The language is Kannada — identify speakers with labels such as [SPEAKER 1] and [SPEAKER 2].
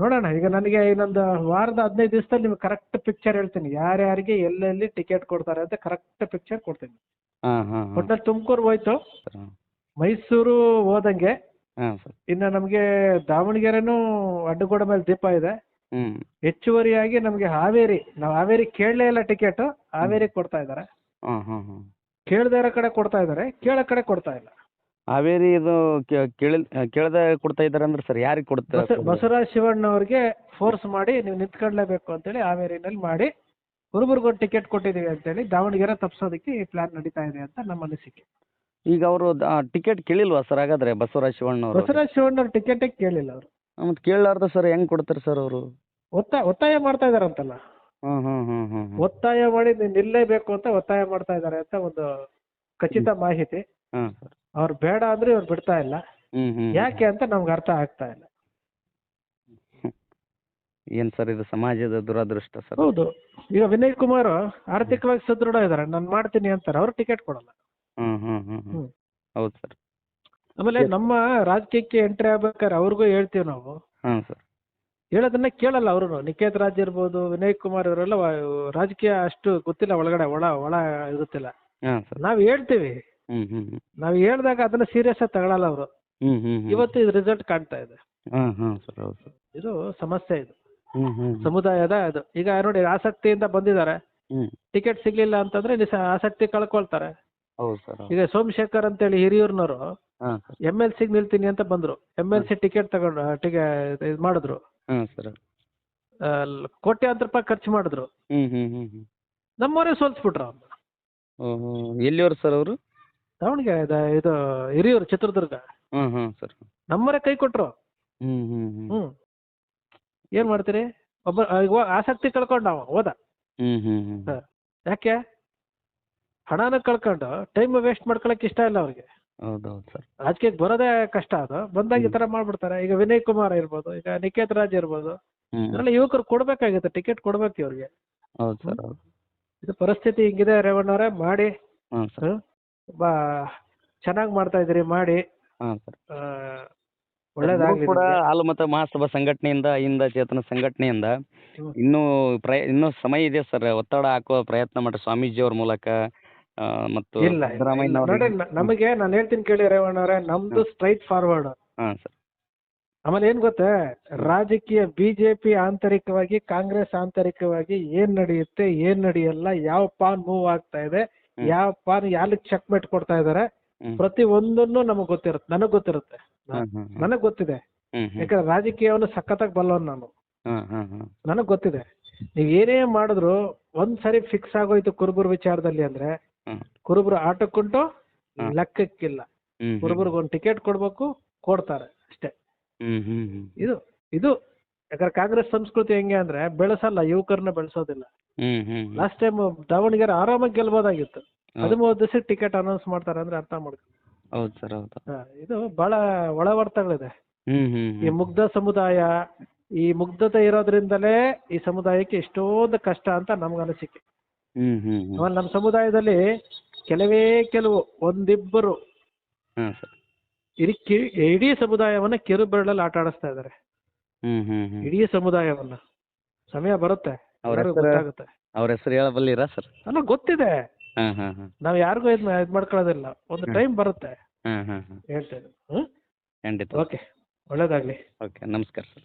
[SPEAKER 1] ನೋಡೋಣ ಈಗ ನನಗೆ ಇನ್ನೊಂದು ವಾರದ ಹದಿನೈದು ದಿವಸದಲ್ಲಿ ನಿಮ್ಗೆ ಕರೆಕ್ಟ್ ಪಿಕ್ಚರ್ ಹೇಳ್ತೀನಿ. ಯಾರ್ಯಾರಿಗೆ ಎಲ್ಲೆಲ್ಲಿ ಟಿಕೆಟ್ ಕೊಡ್ತಾರೆ ಅಂತ ಕರೆಕ್ಟ್ ಪಿಕ್ಚರ್ ಕೊಡ್ತೀನಿ.
[SPEAKER 2] ಹಾಂ ಹಾಂ ಹಾಂ.
[SPEAKER 1] ಒಟ್ನಲ್ಲಿ ತುಮಕೂರು ಹೋಯ್ತು. ಮೈಸೂರು ಹೋದಂಗೆ
[SPEAKER 2] ಇನ್ನ ಸರ್.
[SPEAKER 1] ಇನ್ನು ನಮಗೆ ದಾವಣಗೆರೆನೂ ಅಡ್ಡಗೋಡ ಮೇಲೆ ದೀಪ ಇದೆ.
[SPEAKER 2] ಹ್ಞೂ
[SPEAKER 1] ಹೆಚ್ಚುವರಿಯಾಗಿ ನಮಗೆ ಹಾವೇರಿ ನಾವು ಹಾವೇರಿ ಕೇಳಲೇ ಇಲ್ಲ ಟಿಕೆಟ್ ಹಾವೇರಿ ಕೊಡ್ತಾ ಇದ್ದಾರೆ.
[SPEAKER 2] ಹಾಂ ಹಾಂ ಹಾಂ.
[SPEAKER 1] ಕೇಳದೇ ಇರೋ ಕಡೆ ಕೊಡ್ತಾ ಇದ್ದಾರೆ ಕೇಳೋ ಕಡೆ ಕೊಡ್ತಾ ಇಲ್ಲ.
[SPEAKER 2] ಹಾವೇರಿ ಇದು ಕೇಳದ ಕೊಡ್ತಾ ಇದ್ದಾರೆ ಅಂದ್ರೆ ಸರ್ ಯಾರಿಗೆ ಕೊಡ್ತಾರೆ
[SPEAKER 1] ಸರ್ ಬಸವರಾಜ ಶಿವಣ್ಣ ಅವ್ರಿಗೆ ಫೋರ್ಸ್ ಮಾಡಿ ನೀವು ನಿಂತ್ಕೊಳ್ಳೇಬೇಕು ಅಂತೇಳಿ ಹಾವೇರಿನಲ್ಲಿ ಮಾಡಿ ಕುರುಬರಿಗೊಂದು ಟಿಕೆಟ್ ಕೊಟ್ಟಿದ್ದೀವಿ ಅಂತೇಳಿ ದಾವಣಗೆರೆ ತಪ್ಪಿಸೋದಕ್ಕೆ ಈ ಪ್ಲಾನ್ ನಡೀತಾ ಇದೆ ಅಂತ ನಮ್ಮ ಅನಿಸಿಕೆ.
[SPEAKER 2] ಈಗ ಅವರು ಟಿಕೆಟ್ ಕೇಳಿಲ್ವಾ ಸರ್ ಹಾಗಾದ್ರೆ ಬಸವರಾಜ ಶಿವಣ್ಣ ಅವರು?
[SPEAKER 1] ಬಸವರಾಜ ಶಿವಣ್ಣ ಟಿಕೆಟ್ ಟಿಕೆಟೇ ಕೇಳಿಲ್ಲ ಅವರು.
[SPEAKER 2] ಮತ್ತೆ ಕೇಳಲಾರ್ದ ಸರ್ ಹೆಂಗ್ ಕೊಡ್ತಾರೆ ಸರ್ ಅವರು?
[SPEAKER 1] ಒತ್ತಾಯ ಒತ್ತಾಯ ಮಾಡ್ತಾ ಇದಾರಂತಲ್ಲ ಒತ್ತಾಯ ಮಾಡಿ ನೀವು ನಿಲ್ಲೇಬೇಕು ಅಂತ ಒತ್ತಾಯ ಮಾಡ್ತಾ ಇದ್ದಾರೆ ಅಂತ ಒಂದು ಖಚಿತ ಮಾಹಿತಿ. ಅವ್ರು ಬೇಡ ಅಂದ್ರೆ ಇವ್ರು ಬಿಡ್ತಾ ಇಲ್ಲ.
[SPEAKER 2] ಹ್ಮ್ ಹ್ಮ್
[SPEAKER 1] ಯಾಕೆ ಅಂತ ನಮ್ಗೆ ಅರ್ಥ ಆಗ್ತಾ ಇಲ್ಲ.
[SPEAKER 2] ಏನ್ ಸರ್ ಇದು ಸಮಾಜದ ದುರದೃಷ್ಟ ಸರ್?
[SPEAKER 1] ಹೌದು. ಈಗ ವಿನಯ್ ಕುಮಾರ್ ಆರ್ಥಿಕವಾಗಿ ಸದೃಢ ಇದಾರೆ ನಾನು ಮಾಡ್ತೀನಿ ಅಂತಾರೆ. ಅವ್ರು ಟಿಕೆಟ್ ಕೊಡಲ್ಲ.
[SPEAKER 2] ಹ್ಮ್ ಹ್ಮ್ ಹ್ಮ್ ಹ್ಮ್.
[SPEAKER 1] ಹ್ಮ್.
[SPEAKER 2] ಹೌದು ಸರ್.
[SPEAKER 1] ಆಮೇಲೆ ನಮ್ಮ ರಾಜಕೀಯಕ್ಕೆ ಎಂಟ್ರಿ ಆಗ್ಬೇಕಾದ್ರೆ ಅವ್ರಿಗೂ ಹೇಳ್ತೀವಿ ನಾವು.
[SPEAKER 2] ಹಾ ಸರ್.
[SPEAKER 1] ಹೇಳೋದನ್ನ ಕೇಳಲ್ಲ ಅವರು ನಿಕೇತ್ ರಾಜ್ ಇರ್ಬೋದು ವಿನಯ್ ಕುಮಾರ್ ಇವರೆಲ್ಲ ವ- ರಾಜಕೀಯ ಅಷ್ಟು ಗೊತ್ತಿಲ್ಲ ಒಳಗಡೆ. ಒಳ ಒಳ ಇರುತ್ತಿಲ್ಲ.
[SPEAKER 2] ಹಾಂ ಸರ್.
[SPEAKER 1] ನಾವ್ ಹೇಳ್ತೀವಿ.
[SPEAKER 2] ಹ್ಮ್ ಹ್ಮ್ ಹ್ಮ್.
[SPEAKER 1] ನಾವ್ ಹೇಳ್ದಾಗ ಅದನ್ನ ಸೀರಿಯಸ್ ಆಗಿ ತಗೊಳಲ್ಲ ಅವರು.
[SPEAKER 2] ಹ್ಮ್ ಹ್ಮ್ ಹ್ಮ್.
[SPEAKER 1] ಇವತ್ತು ಇದು ರಿಸಲ್ಟ್ ಕಾಣ್ತಾ ಇದೆ.
[SPEAKER 2] ಹಾಂ ಹಾಂ ಸರ್ ಹೌದು ಸರ್.
[SPEAKER 1] ಇದು ಸಮಸ್ಯೆ ಇದು.
[SPEAKER 2] ಹ್ಮ್ ಹ್ಮ್
[SPEAKER 1] ಸಮುದಾಯದ ಇದು. ಈಗ ನೋಡಿ ಆಸಕ್ತಿಯಿಂದ ಬಂದಿದ್ದಾರೆ.
[SPEAKER 2] ಹ್ಮ್.
[SPEAKER 1] ಟಿಕೆಟ್ ಸಿಗ್ಲಿಲ್ಲ ಅಂತಂದ್ರೆ ನಿಸ ಆಸಕ್ತಿ ಕಳ್ಕೊಳ್ತಾರೆ.
[SPEAKER 2] ಹೌದು ಸರ್
[SPEAKER 1] ಈಗ ಸೋಮಶೇಖರ್ ಅಂತೇಳಿ ಹಿರಿಯೂರ್ನವರು
[SPEAKER 2] ಎಂ ಸರ್.
[SPEAKER 1] ಎಲ್ ಸಿಗ್ ನಿಲ್ತೀನಿ ಅಂತ ಬಂದ್ರು. ಎಂ ಎಲ್ ಸಿ ಟಿಕೆಟ್ ತಗೊಂಡು ಟಿಕೆಟ್ ಇದು ಮಾಡಿದ್ರು.
[SPEAKER 2] ಹಾಂ ಸರ್
[SPEAKER 1] ಆ, ಲ್- ಕೋಟ್ಯಾಂತರ ರೂಪಾಯಿ ಖರ್ಚು ಮಾಡಿದ್ರು.
[SPEAKER 2] ಹ್ಮ್ ಹ್ಮ್ ಹ್ಮ್ ಹ್ಮ್.
[SPEAKER 1] ನಮ್ಮವರೇ ಸೋಲ್ಸ್ಬಿಟ್ರು
[SPEAKER 2] ಓಹೋ ಎಲ್ಲಿಯವ್ರು ಸರ್ ಅವರು?
[SPEAKER 1] ದಾವಣಗೆರೆ ಇದು- ಇದು ಹಿರಿಯೂರು ಚಿತ್ರದುರ್ಗ.
[SPEAKER 2] ಹ್ಮ್ ಸರ್.
[SPEAKER 1] ನಮ್ಮವರೇ ಕೈ ಕೊಟ್ರು.
[SPEAKER 2] ಹ್ಮ್ ಹ್ಮ್
[SPEAKER 1] ಏನ್ ಮಾಡ್ತೀರಿ? ಒಬ್ಬ ಆ, ಆಸಕ್ತಿ ಕಳ್ಕೊಂಡ ಅವ ಹೋದ. ಯಾಕೆ? ಹಣನ ಕಳ್ಕೊಂಡು ಟೈಮ್ ವೇಸ್ಟ್ ಮಾಡ್ಕೊಳಕ್ ಇಷ್ಟ ಇಲ್ಲ ಅವ್ರಿಗೆ.
[SPEAKER 2] ಹೌದು ಹೌದು ಸರ್.
[SPEAKER 1] ರಾಜಕೀಯಕ್ಕೆ ಬರೋದೇ ಕಷ್ಟ ಅದು. ಬಂದಾಗ ಈ ತರ ಮಾಡ್ಬಿಡ್ತಾರೆ. ಈಗ ವಿನಯ್ ಕುಮಾರ್ ಇರ್ಬೋದು ಈಗ ನಿಕೇತ್ ರಾಜ್ ಇರ್ಬೋದು. ಇವರೆಲ್ಲ ಯುವಕರು ಕೊಡ್ಬೇಕಾಗಿತ್ತು ಟಿಕೆಟ್ ಕೊಡ್ಬೇಕು ಇವ್ರಿಗೆ.
[SPEAKER 2] ಹೌದು ಸರ್ ಹೌದು.
[SPEAKER 1] ಇದು ಪರಿಸ್ಥಿತಿ ಹಿಂಗಿದೆ ರೇವಣ್ಣವ್ರೆ ಮಾಡಿ.
[SPEAKER 2] ಹ್ಮ್ ಸರ್.
[SPEAKER 1] ಬಾ ಚೆನ್ನಾಗಿ ಮಾಡ್ತಾ ಇದ್ದೀರಿ ಮಾಡಿ
[SPEAKER 2] ಹಾಂ ಸರ್
[SPEAKER 1] ಒಳ್ಳೇದಾಗ್ಲಿ
[SPEAKER 2] ಕೂಡ. ಹಾಲುಮತ ಮಹಾಸಭಾ ಸಂಘಟನೆಯಿಂದ ಇಂದ ಚೇತನ ಸಂಘಟನೆಯಿಂದ. ಇನ್ನೂ ಪ್ರಯ ಇನ್ನೂ ಸಮಯ ಇದೆ ಸರ್ ಒತ್ತಡ ಹಾಕುವ ಪ್ರಯತ್ನ ಮಾಡಿ ಸ್ವಾಮೀಜಿ ಅವ್ರ ಮೂಲಕ ಆ, ಮತ್ತು
[SPEAKER 1] ಇಲ್ಲ. ನೋಡಿ ನ- ನಮಗೆ ನಾನು ಹೇಳ್ತೀನಿ ಕೇಳಿ ರೇವಣ್ಣವ್ರೆ ನಮ್ದು ಸ್ಟ್ರೈಟ್ ಫಾರ್ವರ್ಡ್
[SPEAKER 2] ಹಾಂ ಸರ್
[SPEAKER 1] ಆಮೇಲೆ ಏನ್ ಗೊತ್ತೇ ರಾಜಕೀಯ ಬಿಜೆಪಿ ಆಂತರಿಕವಾಗಿ ಕಾಂಗ್ರೆಸ್ ಆಂತರಿಕವಾಗಿ ಏನ್ ನಡೆಯುತ್ತೆ ಏನ್ ನಡೆಯಲ್ಲ ಯಾವ ಪಾನ್ ಮೂವ್ ಆಗ್ತಾ ಇದೆ. ಯಾವ ಪಾನ್ ಯಾರಿಗೆ ಚೆಕ್ ಮೇಟ್ ಕೊಡ್ತಾ ಇದಾರೆ. ಪ್ರತಿ ಒಂದನ್ನು ನಮಗ್ ಗೊತ್ತಿರುತ್ತೆ ನನಗ್ ಗೊತ್ತಿರುತ್ತೆ. ನನಗ್ ಗೊತ್ತಿದೆ. ಯಾಕಂದ್ರೆ ರಾಜಕೀಯವನ್ನು ಸಖತ್ತಾಗಿ ಬಲ್ಲವನ್ ನಾನು. ನನಗ್ ಗೊತ್ತಿದೆ. ನೀವ್ ಏನೇ ಮಾಡಿದ್ರು ಒಂದ್ ಸರಿ ಫಿಕ್ಸ್ ಆಗೋಯ್ತು ಕುರುಬರ ವಿಚಾರದಲ್ಲಿ ಅಂದ್ರೆ. ಕುರುಬರು ಆಟಕ್ಕುಂಟು. ಲೆಕ್ಕಕ್ಕಿಲ್ಲ. ಕುರುಬರ್ಗ ಒಂದ್ ಟಿಕೆಟ್ ಕೊಡ್ಬೇಕು ಕೊಡ್ತಾರೆ ಅಷ್ಟೇ. ಇದು ಇದು ಯಾಕಂದ್ರೆ ಕಾಂಗ್ರೆಸ್ ಸಂಸ್ಕೃತಿ ಹೆಂಗೆ ಅಂದ್ರೆ ಬೆಳೆಸಲ್ಲ ಯುವಕರನ್ನ ಬೆಳೆಸೋದಿಲ್ಲ. ಲಾಸ್ಟ್ ಟೈಮ್ ದಾವಣಗೆರೆ ಆರಾಮಾಗಿ ಗೆಲ್ಬೋದಾಗಿತ್ತು.
[SPEAKER 2] ಹೌದು.
[SPEAKER 1] ಹದಿಮೂರು ದಿವಸ ಟಿಕೆಟ್ ಅನೌನ್ಸ್ ಮಾಡ್ತಾರೆ ಅಂದ್ರೆ ಅರ್ಥ ಮಾಡ್ಕೊಂಡು
[SPEAKER 2] ಹೌದು ಸರ್ ಹೌದು.
[SPEAKER 1] ಇದು ಬಹಳ ಒಳವರ್ತಗಳಿದೆ. ಈ ಮುಗ್ಧ ಸಮುದಾಯ ಈ ಮುಗ್ಧತೆ ಇರೋದ್ರಿಂದಲೇ ಈ ಸಮುದಾಯಕ್ಕೆ ಎಷ್ಟೊಂದು ಕಷ್ಟ ಅಂತ ನಮ್ಗೆ ಅನಿಸಿಕೆ.
[SPEAKER 2] ಹ್ಮ್ ಹ್ಮ್ ಹ್ಮ್.
[SPEAKER 1] ಆಮೇಲೆ ನಮ್ಮ ಸಮುದಾಯದಲ್ಲಿ ಕೆಲವೇ ಕೆಲವು ಒಂದಿಬ್ಬರು ಇಡೀ ಇಡೀ ಸಮುದಾಯವನ್ನ ಕಿರುಬೆರಳಲ್ಲಿ ಆಟ ಆಡಿಸ್ತಾ ಇದ್ದಾರೆ.
[SPEAKER 2] ಹ್ಮ್ ಹ್ಮ್ ಹ್ಮ್.
[SPEAKER 1] ಇಡೀ ಸಮುದಾಯವಲ್ಲ. ಸಮಯ ಬರುತ್ತೆ.
[SPEAKER 2] ಅವ್ರ
[SPEAKER 1] ಎಲ್ಲರಿಗೂ
[SPEAKER 2] ಹೆಸರು
[SPEAKER 1] ಗೊತ್ತಾಗುತ್ತೆ.
[SPEAKER 2] ಅವ್ರ ಹೆಸರು ಹೇಳಬಲ್ಲಿರಾ ಸರ್?
[SPEAKER 1] ಅಲ್ಲ ಗೊತ್ತಿದೆ.
[SPEAKER 2] ಹಾ ಹಾ ಹಾ.
[SPEAKER 1] ನಾವ್ ಯಾರಿಗೂ ಇದ್ ಇದ್ ಮಾಡ್ಕೊಳ್ಳೋದಿಲ್ಲ. ಒಂದು
[SPEAKER 2] ಹ್ಮ್.
[SPEAKER 1] ಟೈಮ್ ಬರುತ್ತೆ.
[SPEAKER 2] ಹಾಂ ಹಾಂ ಹಾಂ
[SPEAKER 1] ಹೇಳ್ತೇನೆ. ಹ್ಮ್?
[SPEAKER 2] ಖಂಡಿತ
[SPEAKER 1] ಓಕೆ. ಒಳ್ಳೇದಾಗ್ಲಿ.
[SPEAKER 2] ಓಕೆ ನಮಸ್ಕಾರ ಸರ್.